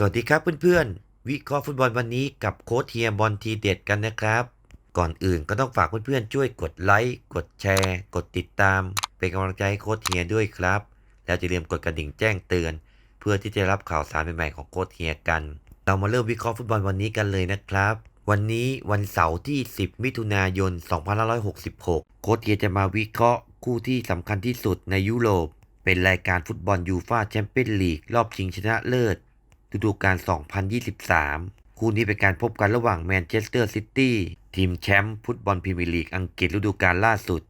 สวัสดีครับเพื่อนๆ วิเคราะห์ฟุตบอลวันนี้กับโค้ชเฮียบอลทีเด็ดกันนะครับ ก่อนอื่นก็ต้องฝากเพื่อนๆ ช่วยกดไลค์ กดแชร์ กดติดตาม เป็นกำลังใจให้โค้ชเฮียด้วยครับ แล้วอย่าลืมกดกระดิ่งแจ้งเตือน เพื่อที่จะรับข่าวสารใหม่ๆของโค้ชเฮียกัน เรามาเริ่มวิเคราะห์ฟุตบอลวันนี้กันเลยนะครับ วันนี้วันเสาร์ที่ 10 มิถุนายน 2566 โค้ชเฮียจะมาวิเคราะห์คู่ที่สำคัญที่สุดในยุโรป เป็นรายการฟุตบอลยูฟาแชมเปี้ยนลีกรอบชิงชนะเลิศ ฤดูกาล 2023 คู่นี้เป็นการพบกันระหว่างแมนเชสเตอร์ซิตี้ทีมแชมป์ฟุตบอลพรีเมียร์ลีกอังกฤษฤดูกาลล่าสุด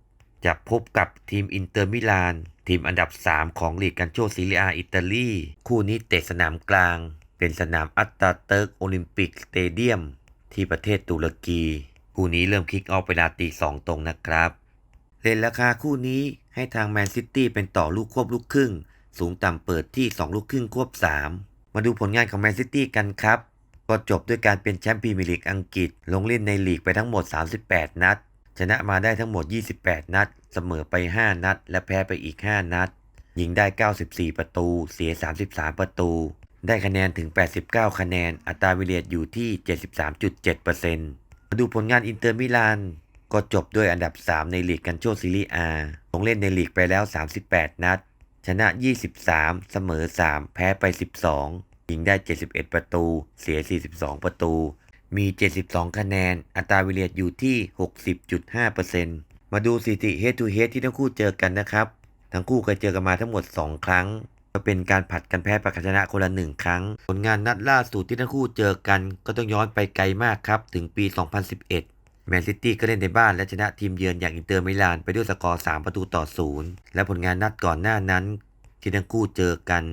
จะพบกับทีมอินเตอร์มิลาน ทีมอันดับ 3 ของลีกกันโชซีเรียอิตาลีคู่นี้เตะสนามกลาง เป็นสนามอัตตาเติร์กโอลิมปิกสเตเดียมที่ประเทศตุรกีคู่นี้เริ่มคิกออฟเวลาตีสองตรงนะครับเลนราคาคู่นี้ให้ทางแมนซิตี้เป็นต่อลูกควบลูกครึ่ง สูงต่ำเปิดที่ 2 ลูกครึ่งควบ 3 มาดูผลงานของแมนซิตี้กันครับ ก็จบด้วยการเป็นแชมป์พรีเมียร์ลีกอังกฤษ ลงเล่นในลีกไปทั้งหมด 38 นัด ชนะมาได้ทั้งหมด 28 นัด เสมอไป 5 นัด และแพ้ไปอีก 5 นัด ยิงได้ 94 ประตู เสีย 33 ประตู ได้คะแนนถึง 89 คะแนน อัตราวิเลียดอยู่ที่ 73.7%มาดูผลงานอินเตอร์มิลานก็จบด้วยอันดับ 3 ในลีกกันโชซีรีอาลงเล่นในลีกไปแล้ว 38 นัด ชนะ 23 เสมอ 3 แพ้ไป 12 ยิงได้ 71 ประตู เสีย 42 ประตู มี 72 คะแนน อัตราวิเลียดอยู่ที่ 60.5%มาดูสถิติ head to head ที่ทั้งคู่เจอกันนะครับ ทั้งคู่เคยเจอกันมาทั้งหมด 2 ครั้งก็เป็นการผัดกันแพ้ประชนะคนละ1ครั้ง ผลงานนัดล่าสุดที่ทั้งคู่เจอกัน ก็ต้องย้อนไปไกลมากครับ ถึงปี 2011 แมนซิตี้ก็เล่นในบ้านและชนะทีมเยือนอย่างอินเตอร์มิลานไปด้วยสกอร์ 3 ประตูต่อ 0 และผลงานนัดก่อนหน้านั้น ที่ทั้งคู่เจอกัน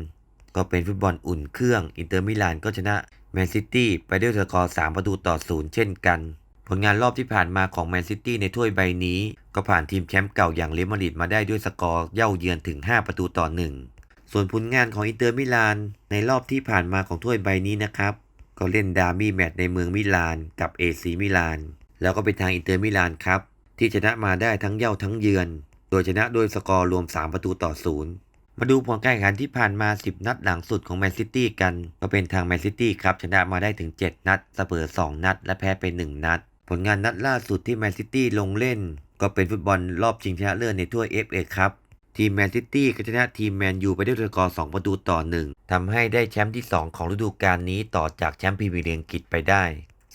ก็เป็นฟุตบอลอุ่นเครื่อง อินเตอร์มิลานก็ชนะแมนซิตี้ไปด้วยสกอร์ 3 ประตูต่อ 0 เช่นกัน ผลงานรอบที่ผ่านมาของแมนซิตี้ในถ้วยใบนี้ ก็ผ่านทีมแชมป์เก่าอย่างเรอัลมาดริดมาได้ด้วยสกอร์เย่าเยือนถึง 5 ประตูต่อ 1 ส่วนผลงานของอินเตอร์มิลานในรอบที่ผ่านมาของถ้วยใบนี้นะครับ ก็เล่นดาร์บี้แมตช์ในเมืองมิลานกับเอซีมิลาน แล้วก็เป็นทางอินเตอร์มิลานครับที่ชนะมาได้ทั้งเย่าทั้งเยือน โดยชนะโดยสกอร์รวม 3 ประตูต่อ 0 มาดูผลการแข่งขันที่ผ่านมา 10 นัดหลังสุดของแมนซิตี้กัน ก็เป็นทางแมนซิตี้ครับชนะมาได้ถึง 7 นัด เสมอ 2 นัด และแพ้ไป 1 นัด ผลงานนัดล่าสุดที่แมนซิตี้ลงเล่น ก็เป็นฟุตบอลรอบชิงชนะเลิศในถ้วย FA ครับ ทีมแมนซิตี้ก็ชนะทีมแมนยูไปด้วยสกอร์ 2 ประตูต่อ 1ทำให้ได้แชมป์ที่ 2 ของฤดูกาลนี้ต่อจากแชมป์พรีเมียร์ลีกอังกฤษไปได้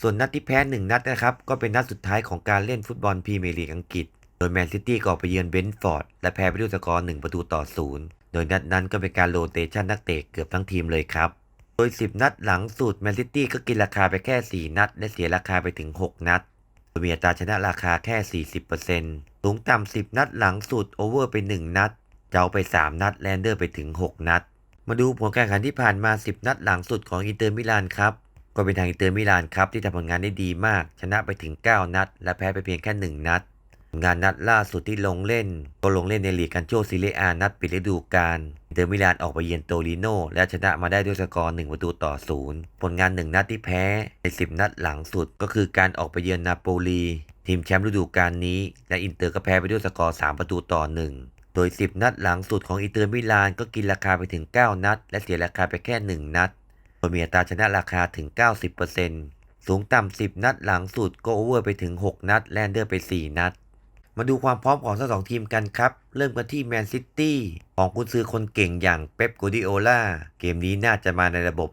ส่วนนัดที่แพ้ 1 นัดนะครับ ก็เป็นนัดสุดท้ายของการเล่นฟุตบอลพรีเมียร์ลีกอังกฤษ โดยแมนซิตี้ก็ออกไปเยือนเบนฟอร์ดและแพ้ไปด้วยสกอร์ 1 ประตูต่อ 0 โดยนัดนั้นก็เป็นการโรเตชันนักเตะเกือบทั้งทีมเลยครับ โดย 10 นัดหลังสุดแมนซิตี้ก็กินราคาไปแค่ 4 นัด และเสียราคาไปถึง 6 นัดโดยมีอัตราชนะราคาแค่ 40%สูงต่ำ 10 นัดหลังสุดโอเวอร์ไป 1 นัด เจ้าไป 3 นัดแลนเดอร์ไปถึง 6 นัด มาดูผลการแข่งขันที่ผ่านมา 10 นัดหลังสุดของอินเตอร์มิลานครับก็เป็นทางอินเตอร์มิลานครับที่ทำผลงานได้ดีมาก ชนะไปถึง 9 นัด และแพ้ไปเพียงแค่ 1 นัด งานนัดล่าสุดที่ลงเล่น ก็ลงเล่นในลีกกันโชซิเลอานัดปิดฤดูกาลอินเตอร์มิลานออกไปเยือนโตริโนและชนะมาได้ด้วยสกอร์1ประตูต่อ0ผลงาน 1 นัดที่แพ้ใน 10 นัดหลังสุดก็คือการออกไปเยือนนาโปลีทีมแชมป์ฤดูกาลนี้ และอินเตอร์ก็แพ้ไปด้วยสกอร์ 3 ประตูต่อ 1 โดย 10 นัดหลังสุดของอินเตอร์มิลานก็กินราคาไปถึง 9 นัด และเสียราคาไปแค่ 1 นัดโดยมีอัตราชนะราคาถึง 90%สูงต่ำ 10 นัดหลังสุดก็โอเวอร์ไปถึง 6 นัด แลนเดอร์ไป 4 นัด มาดูความพร้อมของทั้งสองทีมกันครับ เริ่มกันที่แมนซิตี้ของกุนซือคนเก่งอย่างเป๊ปโกดิโอลาเกมนี้น่าจะมาในระบบ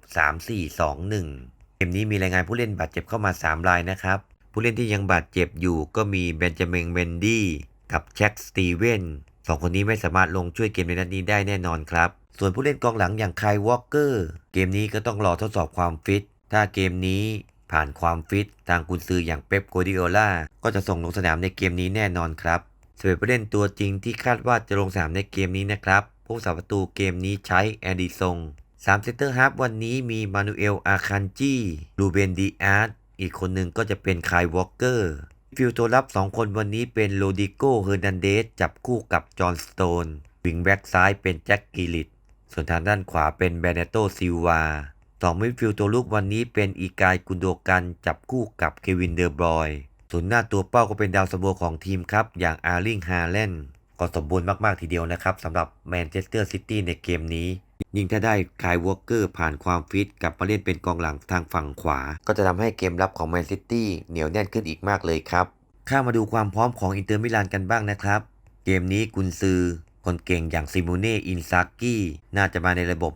3-4-2-1 เกมนี้มีรายงานผู้เล่นบาดเจ็บเข้ามา 3 รายนะครับ ผู้เล่นที่ยังบาดเจ็บอยู่ก็มีเบนจามินเมนดี้กับแจ็คสตีเวนสองคนนี้ไม่สามารถลงช่วยเกมในนัดนี้ได้แน่นอนครับ ส่วนผู้เล่นกองหลังอย่างไคลวอลเกอร์ เกมนี้ก็ต้องรอทดสอบความฟิต ถ้าเกมนี้ ผ่านความฟิตทางกุนซืออย่างเป๊ปโกดิโอลาก็จะส่งลงสนามในเกมนี้แน่นอนครับสำหรับผู้เล่นตัวจริงที่คาดว่าจะลงสนามในเกมนี้นะครับ ผู้สาประตูเกมนี้ใช้แอดิซงสามเซนเตอร์ฮาร์ฟวันนี้มีมานูเอล อาคันจีลูเบนดีอาร์ตอีกคนหนึ่งก็จะเป็นไคลวอลเกอร์ ฟิลตัวรับ 2 คนวันนี้เป็นโรดิโกเฮอร์นันเดสจับคู่กับจอห์นสโตน วิงแบ็กซ้ายเป็นแจ็คกิลิตส่วนทางด้านขวาเป็นแบเนโตซิลวา สองมิดฟิลด์ตัวลูกวันนี้เป็นอีกายกุนโดกันจับคู่กับเควินเดอร์บรอยส่วนหน้าตัวเป้าก็เป็นดาวซันโบของทีมครับ อย่างอาร์ลิงฮาแลนด์ก็สมบูรณ์มาก ๆ ทีเดียวนะครับสำหรับแมนเชสเตอร์ซิตี้ในเกมนี้ ยิ่งถ้าได้คายวอลเกอร์ผ่านความฟิตกลับมาเล่นเป็นกองหลังทางฝั่งขวา ก็จะทำให้เกมรับของแมนซิตี้เหนียวแน่นขึ้นอีกมากเลยครับ ข้ามาดูความพร้อมของอินเตอร์มิลานกันบ้างนะครับ เกมนี้กุนซือคนเก่งอย่างซิโมเน่อินซากิน่าจะมาในระบบ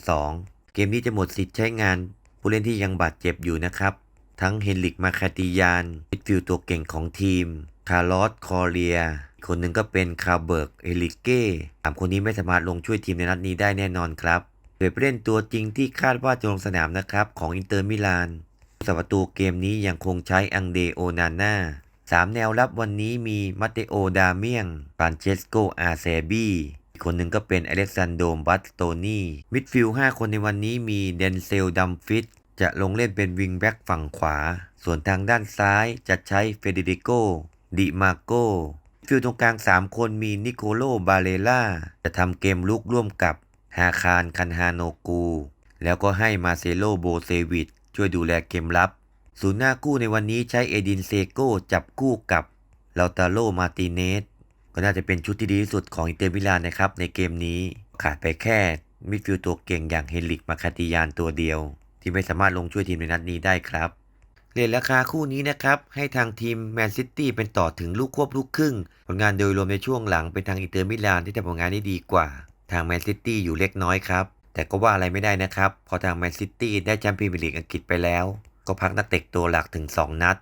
3-5-2 เกมนี้จะหมดสิทธิ์ใช้งาน ผู้เล่นที่ยังบาดเจ็บอยู่นะครับ ทั้งเฮนริกมาคาติยานมิดฟิลด์ตัวเก่งของทีม คาร์ลอสคอเรีย คนหนึ่งก็เป็นคาเบิร์กเอลิเก้สามคนนี้ไม่สามารถลงช่วยทีมในนัดนี้ได้แน่นอนครับโดยผู้เล่นตัวจริงที่คาดว่าจะลงสนามนะครับของอินเตอร์มิลานสัประตูเกมนี้ยังคงใช้อังเดโอนาน่าสามแนวรับวันนี้มีมาเตโอดาเมียงฟานเชสโกอาเซบี คนหนึ่งก็เป็นอเล็กซานโดมบัตโตนีมิดฟิลด์5คนในวันนี้มีเดนเซลดัมฟิตจะลงเล่นเป็นวิงแบ็กฝั่งขวา ส่วนทางด้านซ้ายจะใช้เฟเดริโกดิมาโกฟิลตรงกลาง 3 คนมีนิโคโลบาเลล่าจะทำเกมลุกร่วมกับฮาคารคันฮาโนกู แล้วก็ให้มาเซโลโบเซวิชช่วยดูแลเกมรับศูนย์หน้าคู่ในวันนี้ใช้เอดินเซโกจับคู่กับลาตาโลมาติเนส ก็น่าจะเป็นชุดที่ดีที่สุดของอินเตอร์มิลานนะครับในเกมนี้ขาดไปแค่มิดฟิลด์ตัวเก่งอย่างเฮนริกมาคาติยานตัวเดียว ที่ไม่สามารถลงช่วยทีมในนัดนี้ได้ครับเรทราคาคู่นี้นะครับ ให้ทางทีมแมนซิตี้เป็นต่อถึงลูกควบลูกครึ่ง ผลงานโดยรวมในช่วงหลังเป็นทางอินเตอร์มิลานที่ทำผลงานได้ดีกว่า ทางแมนซิตี้อยู่เล็กน้อยครับ แต่ก็ว่าอะไรไม่ได้นะครับ พอทางแมนซิตี้ได้แชมป์พรีเมียร์ลีกอังกฤษไปแล้ว ก็พักนักเตะตัวหลักถึง 2 นัด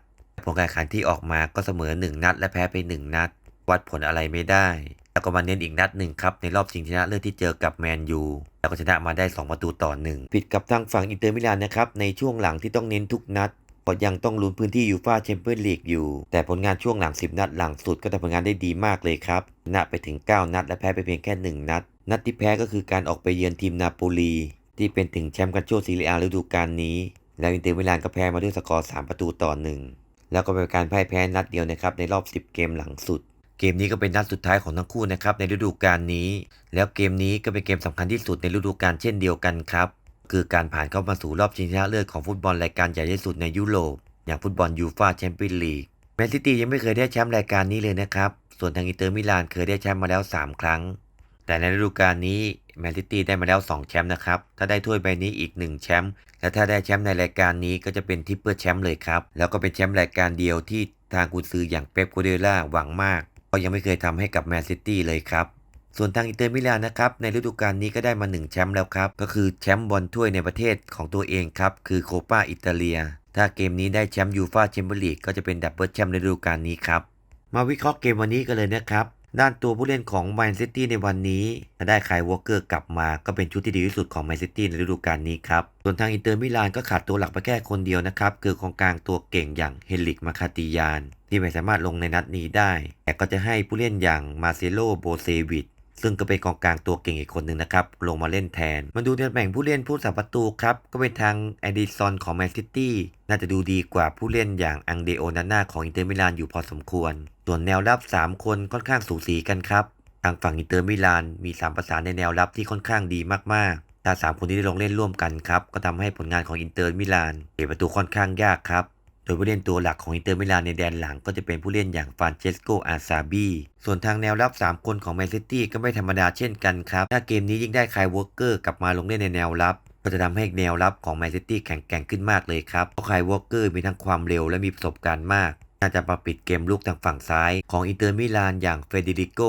ผลการแข่งขันที่ออกมาก็เสมอ 1 นัดและแพ้ไป 1 นัด วัดผลอะไรไม่ได้ แล้วก็มาเน้นอีกนัดหนึ่งครับ ในรอบชิงชนะเลิศที่เจอกับแมนยูแล้วก็ชนะมาได้ 2 ประตูต่อหนึ่งผิดกับทางฝั่งอินเตอร์มิลานนะครับในช่วงหลังที่ต้องเน้นทุกนัดเพราะยังต้องลุ้นพื้นที่ยูฟ่าแชมเปี้ยนลีกอยู่ แต่ผลงานช่วงหลัง 10 นัดหลังสุดก็ทำผลงานได้ดีมากเลยครับชนะไปถึง 9 นัด และแพ้ไปเพียงแค่ 1 นัด นัดที่แพ้ก็คือการออกไปเยือนทีมนาโปลี ที่เป็นถึงแชมป์กันโชซีเรียฤดูกาลนี้ แล้วอินเตอร์มิลานก็แพ้มาด้วยสกอร์ 3 ประตูต่อ 1 แล้วก็เป็นการพ่ายแพ้นัดเดียวนะครับในรอบ 10 เกมหลังสุด เกมนี้ก็เป็นนัดสุดท้ายของทั้งคู่นะครับในฤดูกาลนี้ แล้วเกมนี้ก็เป็นเกมสำคัญที่สุดในฤดูกาลเช่นเดียวกันครับคือการผ่านเข้ามาสู่รอบชิงชนะเลิศของฟุตบอลรายการใหญ่ที่สุดในยุโรป อย่างฟุตบอลยูฟ่าแชมเปี้ยนลีกแมนซิตี้ยังไม่เคยได้แชมป์รายการนี้เลยนะครับ ส่วนทางอินเตอร์มิลานเคยได้แชมป์มาแล้ว 3 ครั้ง แต่ในฤดูกาลนี้แมนซิตี้ได้มาแล้ว 2 แชมป์นะครับ ถ้าได้ถ้วยใบนี้อีก 1 แชมป์ และถ้าได้แชมป์ในรายการนี้ก็จะเป็นทิปเปิลแชมป์เลยครับ แล้วก็เป็นแชมป์รายการเดียวที่ทางกุนซืออย่างเป๊ปโกวาร์ดิโอล่าหวังมาก ก็ยังไม่เคยทำให้กับแมนซิตี้เลยครับ ส่วนทางอินเตอร์มิลานนะครับ ในฤดูกาลนี้ก็ได้มา 1 แชมป์แล้วครับ ก็คือแชมป์บอลถ้วยในประเทศของตัวเองครับ คือโคปาอิตาเลีย ถ้าเกมนี้ได้แชมป์ยูฟาแชมเปี้ยนลีกก็จะเป็นดับเบิลแชมป์ในฤดูกาลนี้ครับ มาวิเคราะห์เกมวันนี้กันเลยนะครับด้านตัวผู้เล่นของแมนซิตี้ในวันนี้ถ้าได้คายวอลเกอร์กลับมาก็เป็นชุดที่ดีที่สุดของแมนซิตี้ในฤดูกาลนี้ครับ ส่วนทางอินเตอร์มิลานก็ขาดตัวหลักไปแค่คนเดียวนะครับ คือของกลางตัวเก่งอย่างเฮนริกมาคาติยาน ที่ไม่สามารถลงในนัดนี้ได้ แต่ก็จะให้ผู้เล่นอย่างมาเซโลโบเซวิชซึ่งก็เป็นกองกลางตัวเก่งอีกคนหนึ่งนะครับ ลงมาเล่นแทน มาดูตำแหน่งผู้เล่นผู้สับประตูครับ ก็เป็นทางแอดิซอนของแมนซิตี้น่าจะดูดีกว่าผู้เล่นอย่างอังเดโอนาน่าของอินเตอร์มิลานอยู่พอสมควร ส่วนแนวรับ 3 คนค่อนข้างสูสีกันครับ ทางฝั่งอินเตอร์มิลานมี3ประสานในแนวรับที่ค่อนข้างดีมากๆถ้า3คนที่ได้ลงเล่นร่วมกันครับก็ทำให้ผลงานของอินเตอร์มิลานเก็บประตูค่อนข้างยากครับ ดยผู้เล่นตัวหลักของอินเตอร์มิลานในแดนหลังก็จะเป็นผู้เล่นอย่างฟานเชสโก อาซาบี ส่วนทางแนวรับ 3 คนของแมนซิตี้ก็ไม่ธรรมดาเช่นกันครับ ถ้าเกมนี้ยิ่งได้คายวอลเกอร์กลับมาลงเล่นในแนวรับ ก็จะทำให้แนวรับของแมนซิตี้แข็งแกร่งขึ้นมากเลยครับ เพราะคายวอลเกอร์มีทั้งความเร็วและมีประสบการณ์มาก น่าจะมาปิดเกมลุกทางฝั่งซ้าย ของอินเตอร์มิลานอย่างเฟเดริโก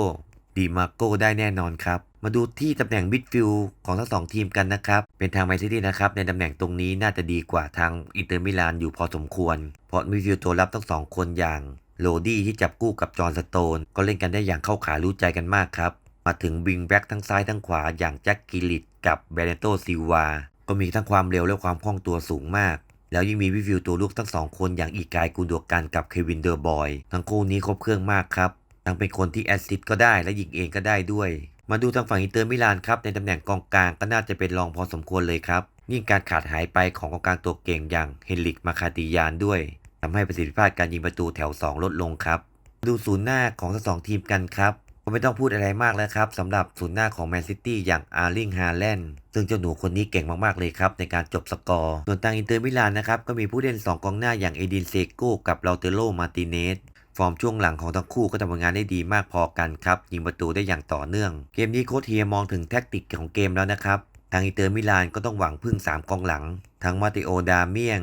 ดีมาโกได้แน่นอนครับ มาดูที่ตำแหน่งมิดฟิลด์ของทั้งสองทีมกันนะครับ เป็นทางแมนซิตี้นะครับ ในตำแหน่งตรงนี้น่าจะดีกว่าทางอินเตอร์มิลานอยู่พอสมควร เพราะมิดฟิลด์ตัวรับทั้งสองคนอย่างโรดี้ที่จับคู่กับจอห์นสโตน ก็เล่นกันได้อย่างเข้าขารู้ใจกันมากครับ มาถึงวิงแบ็กทั้งซ้ายทั้งขวาอย่างแจ็คกิลิตกับเบเนโตซิวา ก็มีทั้งความเร็วและความคล่องตัวสูงมาก แล้วยังมีวิวิวตัวลูกทั้งสองคนอย่างอีกายกูดวกันกับเควินเดอร์บอย ทั้งคู่นี้ครบเครื่องมากครับ ทั้งเป็นคนที่แอสซิสต์ก็ได้และยิงเองก็ได้ด้วย มาดูทางฝั่งอินเตอร์มิลานครับในตำแหน่งกองกลางก็น่าจะเป็นรองพอสมควรเลยครับยิ่งการขาดหายไปของกองกลางตัวเก่งอย่างเฮนริกมาคาติยานด้วยทำให้ประสิทธิภาพการยิงประตูแถว 2 ลดลงครับ ดูศูนย์หน้าของทั้งสองทีมกันครับก็ไม่ต้องพูดอะไรมากแล้วครับสำหรับศูนย์หน้าของแมนซิตี้อย่างอาร์ลิงฮาแลนด์ซึ่งเจ้าหนูคนนี้เก่งมากๆเลยครับในการจบสกอร์ส่วนทางอินเตอร์มิลานนะครับก็มีผู้เล่น 2 กองหน้าอย่างเอดินเซโกกับลาเตโรมาติเนส ฟอร์มช่วงหลังของทั้งคู่ก็ทำผลงานได้ดีมากพอกันครับ ยิงประตูได้อย่างต่อเนื่อง เกมนี้โค้ชเฮียมองถึงแท็กติกของเกมแล้วนะครับทางอินเตอร์มิลานก็ต้องหวังพึ่ง 3 กองหลัง ทั้งมาติโอดาเมียง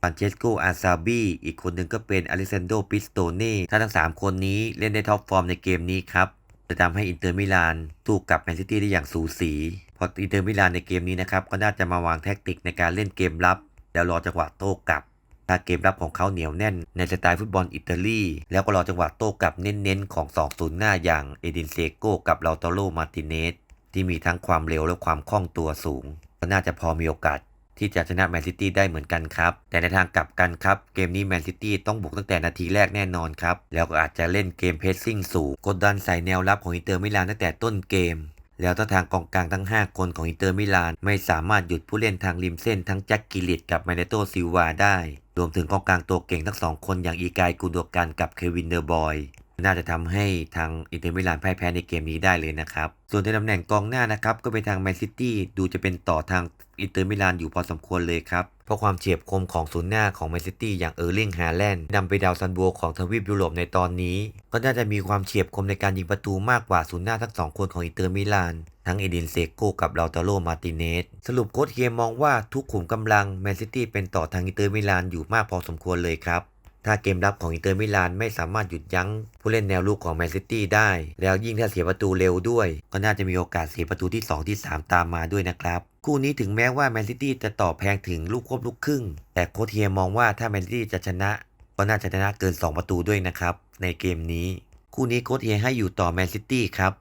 ฟันเชสโกอาซาบีอีกคนหนึ่งก็เป็นอเล s ซนโดปิสโตเน่ถ้าทั้ง 3 คนนี้เล่นได้ท็อปฟอร์มในเกมนี้ครับจะทำให้อินเตอร์มิลานสู้กับแมนซิตี้ได้อย่างสูสีเพราะอินเตอร์มิลานในเกมนี้นะครับก็น่าจะมาวางแท็กติกในการเล่นเกมรับ แล้วรอจังหวะโต้กลับ ถ้าเกมรับของเขาเหนียวแน่นในสไตล์ฟุตบอลอิตาลี แล้วก็รอจังหวะโต้กลับเน้นๆ ของ2ศูนย์หน้าอย่างเอดินเซโกกับลาตโรมาร์ติเนสที่มีทั้งความเร็วและความคล่องตัวสูง ก็น่าจะพอมีโอกาสที่จะชนะแมนซิตี้ได้เหมือนกันครับ แต่ในทางกลับกันครับ เกมนี้แมนซิตี้ต้องบุกตั้งแต่นาทีแรกแน่นอนครับ แล้วก็อาจจะเล่นเกมเพสซิ่งสูง กดดันใส่แนวรับของอินเตอร์มิลานตั้งแต่ต้นเกม แล้วถ้าทางกองกลางทั้ง 5 คนของอินเตอร์มิลาน ไม่สามารถหยุดผู้เล่นทางริมเส้นทั้งแจ็คกิลิตกับมาเนโตซิลวาได้ รวมถึงกองกลางตัวเก่งทั้งสองคนอย่างอีกายกูดกันกับเควินเดอร์บอย น่าจะทำให้ทางอินเตอร์มิลานพ่ายแพ้ในเกมนี้ได้เลยนะครับ ส่วนในตำแหน่งกองหน้านะครับ ก็เป็นทางแมนซิตี้ดูจะเป็นต่อทางอินเตอร์มิลานอยู่พอสมควรเลยครับ เพราะความเฉียบคมของศูนย์หน้าของแมนซิตี้อย่างเออร์ลิงฮาแลนด์นำไปดาวซันโบของทวีปยุโรปในตอนนี้ ก็น่าจะมีความเฉียบคมในการยิงประตูมากกว่าศูนย์หน้าทั้งสองคนของอินเตอร์มิลาน ทั้งเอดินเซโกกับลาตาโรมาร์ติเนส สรุปโค้ชเฮียมองว่าทุกขุมกำลังแมนซิตี้เป็นต่อทางอินเตอร์มิลานอยู่มากพอสมควรเลยครับ ถ้าเกมรับของอินเตอร์มิลานไม่สามารถหยุดยั้ง ผู้เล่นแนวลุกของแมนซิตี้ได้ แล้วยิ่งถ้าเสียประตูเร็วด้วย ก็น่าจะมีโอกาสเสียประตูที่ 2 ที่ 3 ตามมาด้วยนะครับ คู่นี้ถึงแม้ว่าแมนซิตี้จะต่อแพงถึงลูกควบลูกครึ่ง แต่โค้ชเฮียมองว่าถ้าแมนซิตี้จะชนะ ก็น่าจะชนะเกิน 2 ประตูด้วยนะครับในเกมนี้ คู่นี้โค้ชเฮียให้อยู่ต่อแมนซิตี้ครับ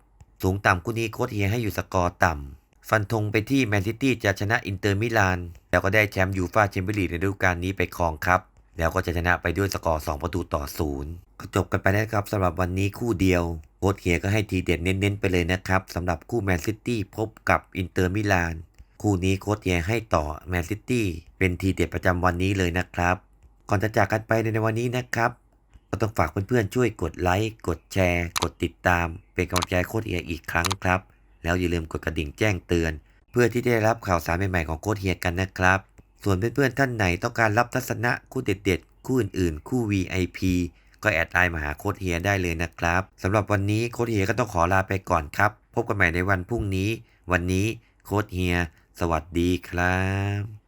สูงต่ำคู่นี้โค้ชเฮียให้อยู่สกอร์ต่ำ ฟันธงไปที่แมนซิตี้จะชนะอินเตอร์มิลาน แล้วก็ได้แชมป์ยูฟ่าแชมเปี้ยนลีกในฤดูกาลนี้ไปครองครับ แล้วก็จะชนะไปด้วยสกอร์ 2 ประตูต่อศูนย์ก็จบกันไปแล้วครับสำหรับวันนี้คู่เดียวโค้ชเฮียก็ให้ทีเด็ดเน้นๆไปเลยนะครับสำหรับคู่แมนซิตี้พบกับอินเตอร์มิลานคู่นี้โค้ชเฮียให้ต่อแมนซิตี้เป็นทีเด็ดประจำวันนี้เลยนะครับ ก่อนจะจากกันไปในวันนี้นะครับ ก็ต้องฝากเพื่อนๆช่วยกดไลค์ กดแชร์ กดติดตาม เป็นกำลังใจโค้ชเฮียอีกครั้งครับ แล้วอย่าลืมกดกระดิ่งแจ้งเตือน เพื่อที่จะได้รับข่าวสารใหม่ๆของโค้ชเฮียกันนะครับ ส่วนเพื่อนๆท่านไหนต้องการรับทัศนะคู่เด็ดๆ คู่อื่นๆ คู่ VIP ก็แอดไลน์มาหาโค้ชเฮียได้เลยนะครับสำหรับวันนี้โค้ชเฮียก็ต้องขอลาไปก่อนครับ พบกันใหม่ในวันพรุ่งนี้ วันนี้โค้ชเฮีย สวัสดีครับ